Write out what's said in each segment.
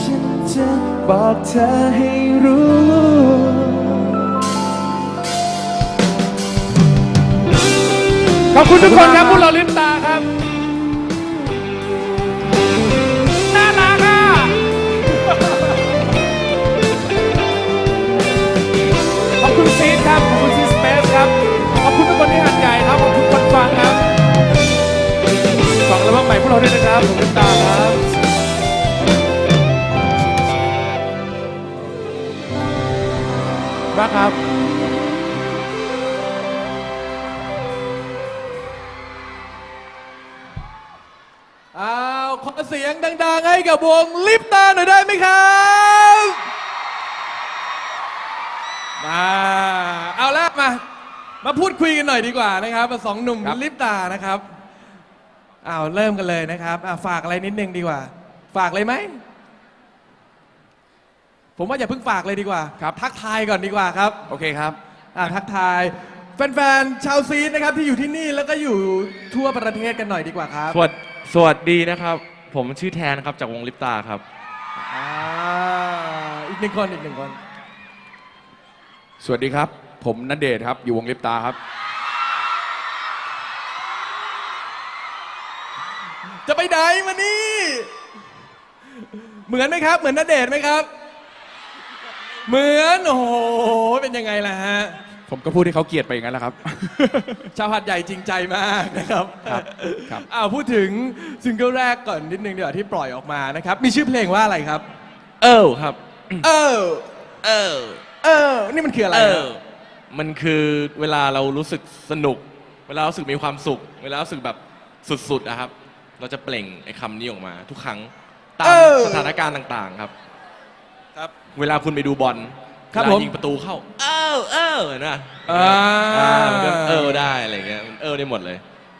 ฉันจะบอกเธอให้รู้ขอบคุณทุกคนครับพวกเราลิปตาครับ น่ารักอะ ขอบคุณซีดครับ ขอบคุณซีสเปซครับ ขอบคุณทุกคนที่หัดใหญ่ครับ ขอบคุณคนฟังครับฟังแล้วบ้างใหม่พวกเราด้วยนะครับ ผมลิปตาครับ มากครับอ้าวขอเสียงดัง ๆ ให้กับวงลิปตาหน่อยได้ไหมครับมาเอาละมา มาพูดคุยกันหน่อยดีกว่านะครับสองหนุ่มลิปตานะครับอ้าวเริ่มกันเลยนะครับอะฝากอะไรนิดนึงดีกว่า ฝากเลยไหม ผมว่าอย่าเพิ่งฝากเลยดีกว่าครับ ทักทายก่อนดีกว่าครับโอเคครับ อะทักทายแฟนๆชาวซีดนะครับที่อยู่ที่นี่แล้วก็อยู่ทั่วประเทศกันหน่อยดีกว่าครับสวัสสวัสดีนะครับ ผมชื่อแทนครับจากวงลิปตาครับ อ่าอีกหนึ่งคนอีกหนึ่งคน สวัสดีครับ ผมนัดเดชน์ครับ อยู่วงลิปตาครับ จะไปไหนมานี่ เหมือนไหมครับ เหมือนนเดชน์ไหมครับ เหมือนโอ้โหเป็นยังไงล่ะฮะ ผมก็พูดให้เขาเกลียดไปอย่างนั้นแหละครับ ชาวหัดใหญ่จริงใจมากนะครับครับครับ อ้าวพูดถึงซิงเกิลแรกก่อนนิดนึงเดี๋ยวาที่ปล่อยออกมานะครับ มีชื่อเพลงว่าอะไรครับ เออครับ เออ เออ เออ นี่มันคืออะไรเอครัอบมันคือเวลาเรารู้สึกสนุก เวลารู้สึกมีความสุข เวลารู้สึกแบบสุดๆนะครับ เราจะเปล่งไอ้คำนี้ออกมาทุกครั้งตามเออสถานการณ์ต่างๆ ครับ ครับ เวลาคุณไปดูบอลครับเวลาผมยิงประตูเข้า เออเออนะอ่าอ่ามันก็เออได้อะไรเงี้ยมันเออได้หมดเลย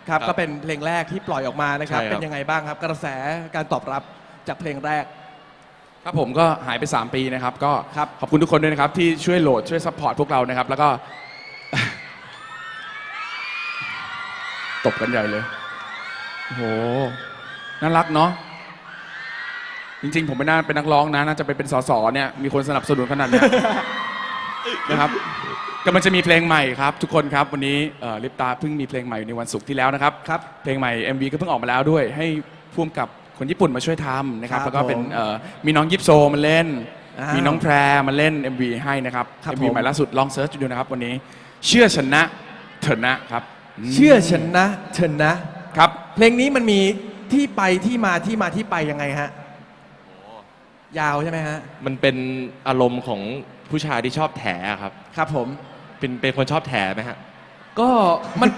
ครับครับก็เป็นเพลงแรกที่ปล่อยออกมานะครับ ใช่ครับ เป็นยังไงบ้างครับ กระแสการตอบรับจากเพลงแรก ครับผมก็หายไป 3 ปีนะครับ ก็ครับ ขอบคุณทุกคนด้วยนะครับ ที่ช่วยโหลดช่วยซัพพอร์ตพวกเรานะครับ แล้วก็ ตบกันใหญ่เลยโอ้โหน่ารักเนาะ จริงๆ ผมไม่น่าเป็นนักร้องนะน่าจะไปเป็นสสเนี่ยมีคนสนับสนุนขนาดเนี้ย นะครับกำลังจะมีเพลงใหม่ครับ ทุกคนครับวันนี้เอ่อลิปตาเพิ่งมีเพลงใหม่ในวันศุกร์ที่แล้วนะครับครับเพลงใหม่ MV ก็เพิ่งออกมาแล้วด้วย ให้พ่วงกับคนญี่ปุ่นมาช่วยทำนะครับครับแล้วก็เป็นผมเอ่อมีน้องยิปโซมาเล่นอ้าวมีน้องแพรมาเล่น MV ให้นะครับ ครับ MV ผม ใหม่ล่าสุดลองเซิร์ชดูนะครับวันนี้เชื่อชนะเถอะนะครับเชื่อฉันนะเธอนะ ครับ เพลงนี้มันมีที่ไปที่มาที่มาที่ไปยังไงฮะ ยาวใช่ไหมฮะ มันเป็นอารมณ์ของผู้ชายที่ชอบแถอะครับ ครับผม เป็นเป็นคนชอบแถไหมฮะ ก็มัน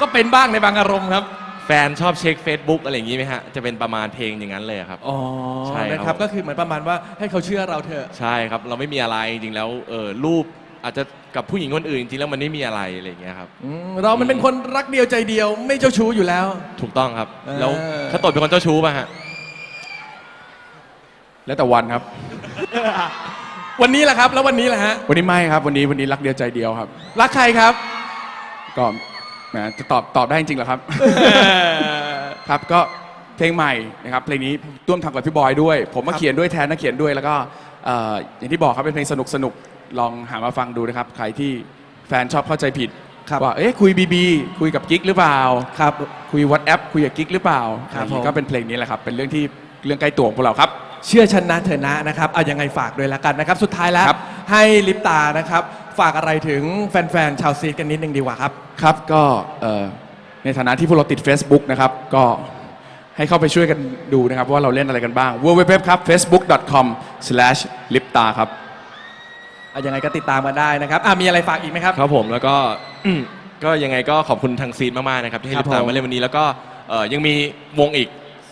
ก็เป็นบ้างในบางอารมณ์ครับ แฟนชอบเช็ค Facebook อะไรอย่างนี้ไหมฮะ จะเป็นประมาณเพลงอย่างนั้นเลยครับ อ๋อใช่ครับ นะครับ ก็คือเหมือนประมาณว่าให้เขาเชื่อเราเถอะ ใช่ครับ เราไม่มีอะไรจริงๆแล้วเออรูปอาจจะกับผู้หญิงคนอื่นจริงๆแล้วมันไม่มีอะไรอะไรอย่างเงี้ยครับ อืมเรามันเป็นคนรักเดียวใจเดียวไม่เจ้าชู้อยู่แล้ว ถูกต้องครับเออแล้วถ้าตดเป็นคนเจ้าชู้ป่ะฮะ แล้วแต่วันครับ วันนี้แหละครับ แล้ววันนี้แหละฮะ วันนี้ไม่ครับ วันนี้วันนี้รักเดียวใจเดียวครับ รักใครครับ ก็แหมจะตอบตอบได้จริงๆเหรอครับ ครับก็เพลงใหม่นะครับเพลงนี้ร่วมทำกับพี่บอยด้วย ผมมาครับเขียนด้วยแทนนักเขียนด้วย แล้วก็เอ่ออย่างที่บอกครับเป็นเพลงสนุกสนุกลองหามาฟังดูนะครับ ใครที่แฟนชอบเข้าใจผิดครับว่าเอ๊ะคุยบีบีคุยกับกิ๊กหรือเปล่า ครับ คุยวัดแอปคุยกับกิ๊กหรือเปล่าครับอะไรอย่างนี้ผม ก็เป็นเพลงนี้แหละครับ เป็นเรื่องที่เรื่องใกล้ตัวของพวกเราครับ เชื่อฉันนะเธอนะนะครับเอายังไงฝากด้วยละกันนะครับ สุดท้ายแล้วครับ ให้ลิปตานะครับ ฝากอะไรถึงแฟนๆชาวซีดกันนิดนึงดีกว่าครับ ครับก็เอ่อในฐานะที่พวกเราติด Facebook นะครับ ก็ให้เข้าไปช่วยกันดูนะครับ ว่าเราเล่นอะไรกันบ้าง www ครับ facebook.com/lipta ครับเอายังไงก็ติดตามกันได้นะครับอะมีอะไรฝากอีกไหมครับ ครับผมแล้วก็ ก็ยังไงก็ขอบคุณทางซีนมากๆนะครับที่ให้ครับลิปตามผมมาเล่นวันนี้แล้วก็เอ่อยังมีวงอีก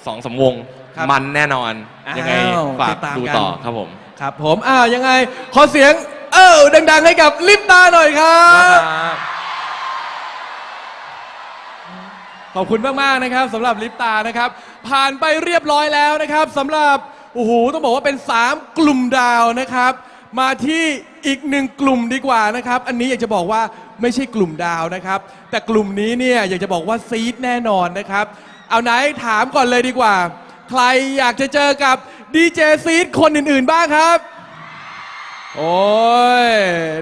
สองสามวงครับ มันแน่นอนอ้าว ยังไงฝาติกดตามดูกันต่อครับผม ครับผมอ่ายังไง ขอเสียง เออดัง ๆ ให้กับลิปตาหน่อยครับ ขอบคุณมาก ๆ นะครับสำหรับลิปตานะครับ ผ่านไปเรียบร้อยแล้วนะครับสำหรับโอ้โหต้องบอกว่าเป็น 3 กลุ่มดาวนะครับ มาที่อีกหนึ่งกลุ่มดีกว่านะครับ อันนี้อยากจะบอกว่าไม่ใช่กลุ่มดาวนะครับ แต่กลุ่มนี้เนี่ยอยากจะบอกว่าซีดแน่นอนนะครับ เอาไหนถามก่อนเลยดีกว่า ใครอยากจะเจอกับดีเจซีดคนอื่นๆบ้างครับ โอ้ย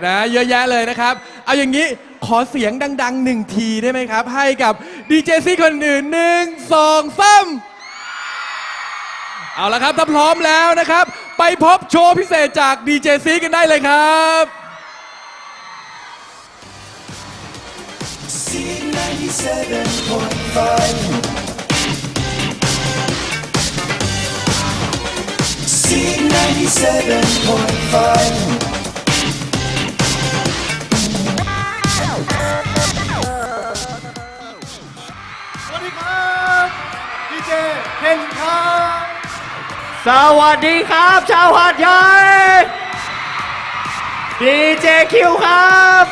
นะเยอะแยะเลยนะครับ เอาอย่างนี้ขอเสียงดังๆหนึ่งทีได้ไหมครับ ให้กับดีเจซีคนอื่นหนึ่งสองสามเอาละครับถ้าพร้อมแล้วนะครับ ไปพบโชว์พิเศษจากดีเจซีกันได้เลยครับ97.5 สวัสดีครับดีเจ Ken Khan. สวัสดีครับ ชาวหาดใหญ่ดีเจคิวครับ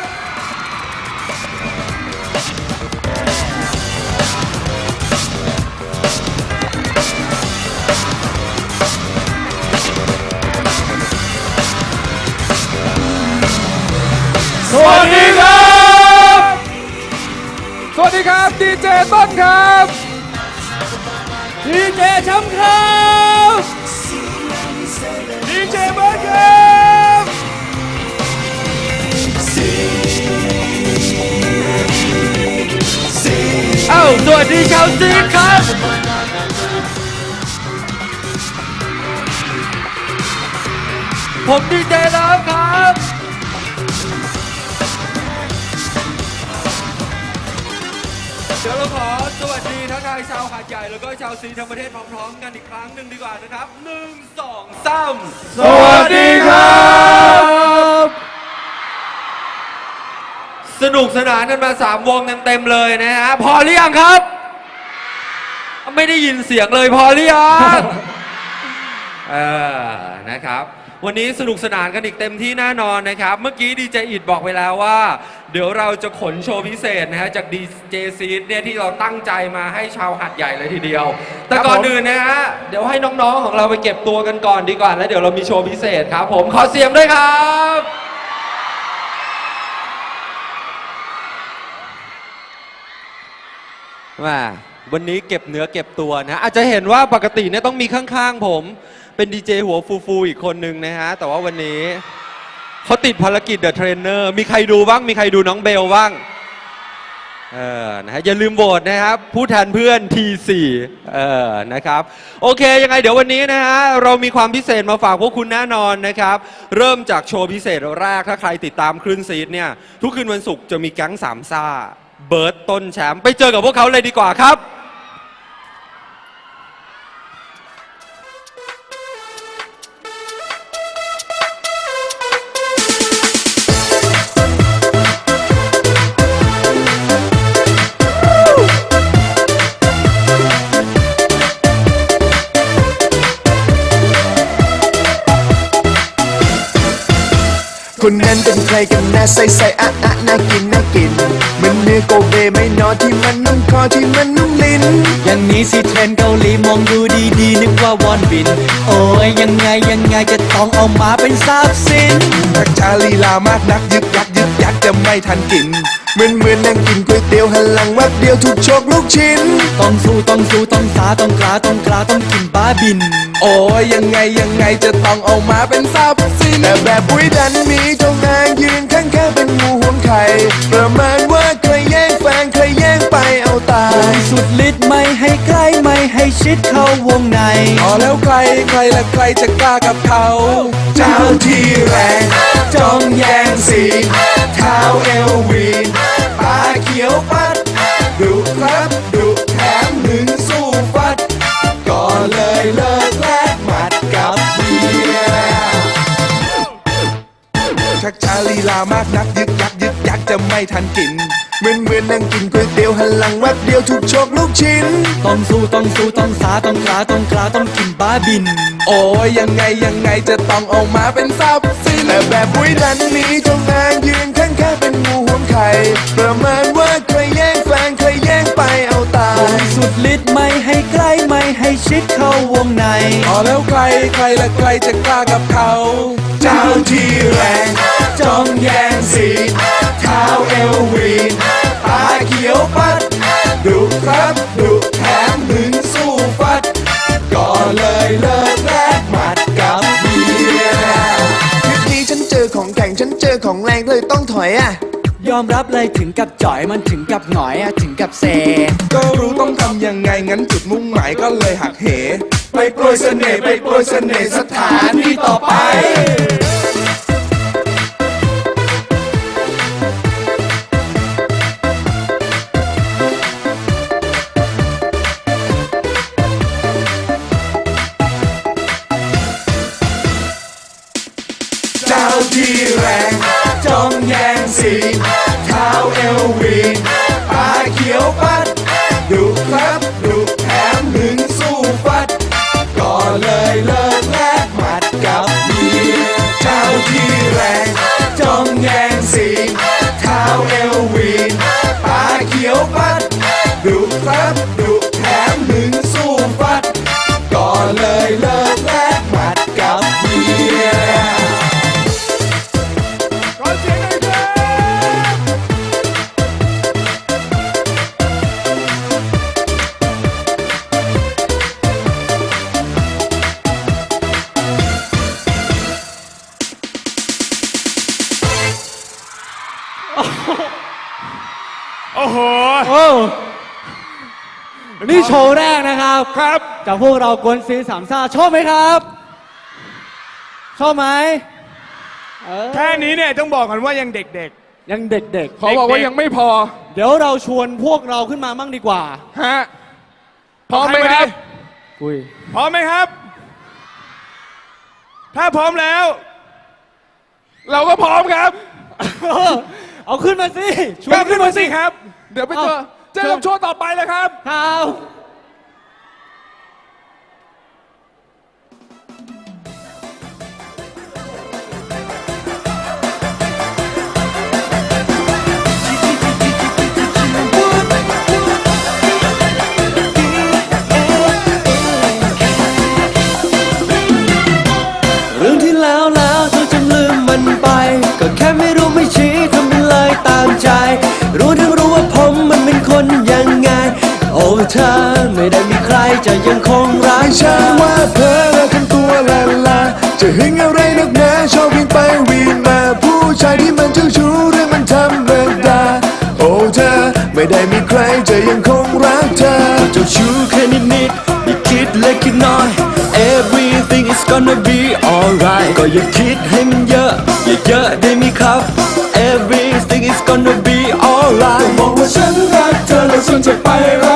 สวัสดีครับ สวัสดีครับดีเจต้นครับดีเจช้ำครับดีเจเบิร์ดครับเอ้าสวัสดีชาวซีครับ ผมดีเจน้ำครับ เดี๋ยวเราขอสวัสดีทักทายชาวหาดใหญ่แล้วก็ชาวซีทั้งประเทศพร้อมๆกันอีกครั้งหนึ่งดีกว่านะครับหนึ่งสองสามสวัสดีครับ สนุกสนานกันมาสามวงเต็มๆเลยนะฮะพอหรือยังครับ ไม่ได้ยินเสียงเลยพอหรือยังเออนะครับ วันนี้สนุกสนานกันอีกเต็มที่แน่นอนนะครับ เมื่อกี้ดีเจอิดบอกไปแล้วว่า เดี๋ยวเราจะขนโชว์พิเศษนะฮะจากดีเจซีดเนี่ยที่เราตั้งใจมาให้ชาวหัดใหญ่เลยทีเดียว แต่ก่อนอื่นนะฮะเดี๋ยวให้น้องๆของเราไปเก็บตัวกันก่อนดีกว่าแล้วเดี๋ยวเรามีโชว์พิเศษครับ ผมขอเสียงด้วยครับว่าวันนี้เก็บเนื้อเก็บตัวนะอาจจะเห็นว่าปกติเนี่ยต้องมีข้างๆผม เป็นดีเจหัวฟูๆอีกคนนึงนะฮะ แต่ว่าวันนี้เขาติดภารกิจเดอะเทรนเนอร์มีใครดูบ้าง มีใครดูน้องเบลบ้าง เออ นะฮะ อย่าลืมโหวตนะครับ ผู้แทนเพื่อน T4 เออ นะครับ โอเค ยังไงเดี๋ยววันนี้นะฮะ เรามีความพิเศษมาฝากพวกคุณแน่นอนนะครับ เริ่มจากโชว์พิเศษแรก ถ้าใครติดตามคลื่นซีดเนี่ย ทุกคืนวันศุกร์จะมีแก๊งสามซ่า เบิร์ตต้นแชมป์ ไปเจอกับพวกเขาเลยดีกว่าครับ คนนั้นเป็นใครกันนะใส่ใส่อะอะน่ากินน่ากินมัน โกเบไม่นอที่มันนุ่มคอที่มันนุ่มลิ้น อย่างนี้สิเทรนด์เกาหลีมองดูดีๆนึกว่าวอนบิน โอ้ยยังไงยังไงจะต้องเอามาเป็นทรัพย์สินทักชาลีลามากนักยึกยักยึกยักจะไม่ทันกินเหมือนเหมือนนั่งกินก๋วยเตี๋ยวหันหลังวับเดียวถูกโชกลูกชิ้น ต้องสู้ต้องสู้ต้องสาต้องกล้าต้องกล้าต้องกินบ้าบิน โอ้ยยังไงยังไงจะต้องเอามาเป็นทรัพย์สินแต่แบบปุ้ยดันมีเจ้านางยืนข้างๆเป็นงูห่วงไข่ประมาณว่า สุดฤทธิ์ไม่ให้ใกล้ไม่ให้ชิดเข้าวงในพอแล้วใครใครและใครจะกล้ากับเขา เจ้าที่แรงจ้องแยงสีเท้าเอลวีนตาเขียวปัดดุครับดุแถมหนึ่งสู้ฟัด ก็เลยเลิกแลกหมัดกับเมียชักชาลีลามากนักยึกยักยึกยัก จะไม่ทันกินเหมือนเหมือนนั่งกินก๋วยเตี๋ยวหันหลังวับเดียวถูกโชกลูกชิ้น ต้องสู้ต้องสู้ต้องสาต้องกล้าต้องกล้าต้องกินบ้าบิน โอ้ยยังไงยังไงจะต้องออกมาเป็นทรัพย์สินแต่แบบปุ้ยดันมีเจ้านางยืนข้างๆเป็นงูห่วงไข่ประมาณว่าใครแย่งแฟนใครแย่งไปเอาตายสุดฤทธิ์ไม่ให้ใกล้ไม่ให้ชิดเข้าวงในพอแล้วใครใครละใครจะกล้ากับเขา เจ้าที่แรงจ้องแย่งสี อมรับเลยถึงกับจ่อยมันถึงกับหงอยอะถึงกับเซ ก็รู้ต้องทำยังไงงั้นจุดมุ่งหมายก็เลยหักเห ไปโปรยเสน่ห์ไปโปรยเสน่ห์สถานีต่อไป โอ้โห โอ้นี่โชว์แรกนะครับ ครับ จากพวกเรากวนซีสามซ่าชอบไหมครับ ชอบไหมเออแค่นี้เนี่ยต้องบอกก่อนว่ายังเด็ก ยังเด็กขอบอกว่ายังไม่พอๆ เดี๋ยวเราชวนพวกเราขึ้นมามั่งดีกว่า ฮะพร้อมไหมครับกุยๆพร้อมไหมครับ ถ้าพร้อมแล้ว เราก็พร้อมครับ เอาขึ้นมาสิชวก็นขึ้นมาสิครับ เดี๋ยวไปเจอเอ้าเจอกับโชว์ต่อไปเลยครับค ธอ ไม่ได้มีใครจะยังคงรักฉันว่าเพ้อแล้วทำตัวลาลา จะหึงอะไรนักหนาชอบวิ่งไปวิ่งมาผู้ชายที่มันเจ้าชู้เรื่องมันธรรมดาโอ้เธอไม่ได้มีใครจะยังคงรักเธอเจ้าชู้แค่นิดนิดอย่าคิดเล็กคิดน้อย everything is gonna be alright ก็อย่าคิดให้มันเยอะ อย่าเยอะได้ไหมครับ everything is gonna be alright บอกว่าฉันรักเธอแล้วส่วนจะไปรัก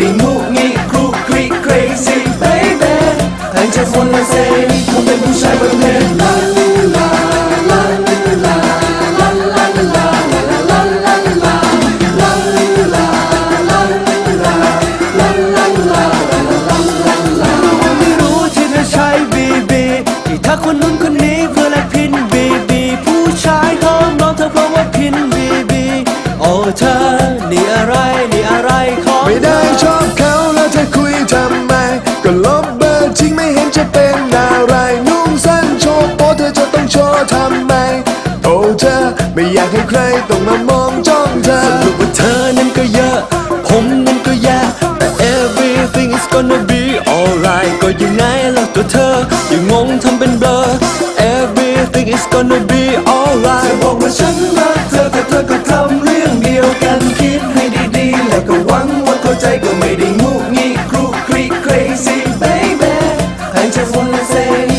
Baby, move. ไม่อยากให้ใครต้องมามองจ้องเธอสรุปว่าเธอนั้นก็เยอะ ผมนั้นก็แย่แต่ everything is gonna be alright ก็ยังไงล่ะตัวเธอ อย่างงงทำเป็นเบลอ everything is gonna be alright เธอบอกว่าฉันรักเธอแต่เธอก็ทำเรื่องเดียวกันคิดให้ดีๆ แล้วก็หวังว่าเข้าใจก็ไม่ได้งุกงีครุกครี crazy baby I just wanna say